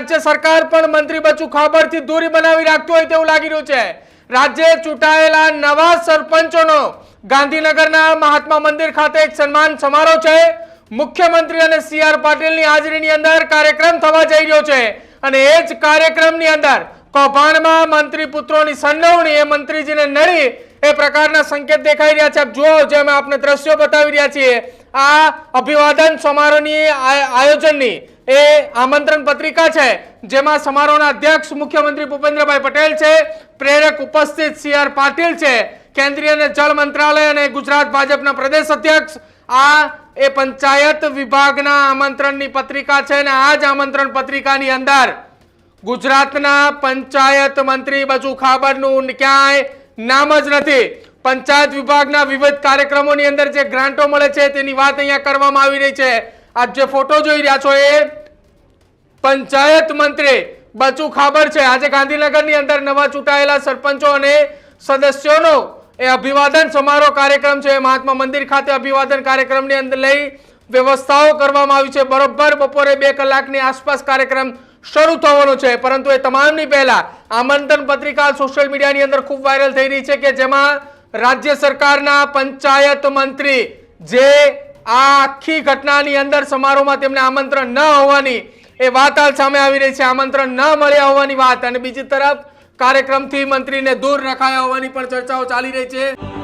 રાજ્ય સરકાર પણ મંત્રી બચુ ખાબરથી દૂરી બનાવી રાખતું હોય તેવું લાગી રહ્યું છે. રાજ્ય ચૂંટાયેલા નવા સરપંચોનો ગાંધીનગરના મહાત્મા મંદિર ખાતે એક સન્માન સમારોહ છે. મુખ્યમંત્રી અને સી આર પાટીલની હાજરીની અંદર કાર્યક્રમ થવા જઈ રહ્યો છે અને એ જ કાર્યક્રમની અંદર કૌભાંડમાં મંત્રી પુત્રોની સંડવણી એ મંત્રીજીને નડી એ પ્રકારના સંકેત દેખાઈ રહ્યા છે. આપ જુઓ જે અમે આપને દ્રશ્યો બતાવી રહ્યા છીએ. આ અભિવાદન સમારોહની આયોજનની એ આમંત્રણ પત્રિકા છે, જેમાં સમારોહના અધ્યક્ષ મુખ્યમંત્રી ભૂપેન્દ્રભાઈ પટેલ છે, પ્રેરક ઉપસ્થિત સી આર પાટીલ છે, કેન્દ્રીય અને જળ મંત્રાલય અને ગુજરાત ભાજપના પ્રદેશ અધ્યક્ષ. આ એ પંચાયત વિભાગના આમંત્રણની પત્રિકા છે અને આ જ આમંત્રણ પત્રિકાની અંદર ગુજરાતના પંચાયત મંત્રી બચુ ખાબરનું ક્યાંય નામ જ નથી. પંચાયત વિભાગના વિવિધ કાર્યક્રમોની અંદર જે ગ્રાન્ટો મળે છે, તેની વાત અહીંયા કરવામાં આવી રહી છે. આજ જે ફોટો જોઈ રહ્યા છો એ પંચાયત મંત્રી બચુ ખાબર છે. આજે ગાંધીનગરની અંદર નવા ચૂંટાયેલા સરપંચો અને સદસ્યોનો એ અભિવાદન સમારોહ કાર્યક્રમ છે. મહાત્મા મંદિર ખાતે અભિવાદન કાર્યક્રમની અંદર લઈ વ્યવસ્થાઓ કરવામાં આવી છે. બરોબર બપોરે બે કલાકની આસપાસ કાર્યક્રમ શરૂ થવાનો છે. પરંતુ એ તમામની પહેલા આમંત્રણ પત્રિકા સોશિયલ મીડિયાની અંદર ખૂબ વાયરલ થઈ રહી છે કે જેમાં રાજ્ય સરકારના પંચાયત મંત્રી જે આ આખી ઘટનાની અંદર સમારોહમાં તેમને આમંત્રણ ન હોવાની એ વાત હાલ સામે આવી રહી છે. આમંત્રણ ન મળ્યા હોવાની વાત. અને બીજી તરફ કાર્યક્રમથી મંત્રીને દૂર રખાયા હોવાની પણ ચર્ચાઓ ચાલી રહી છે.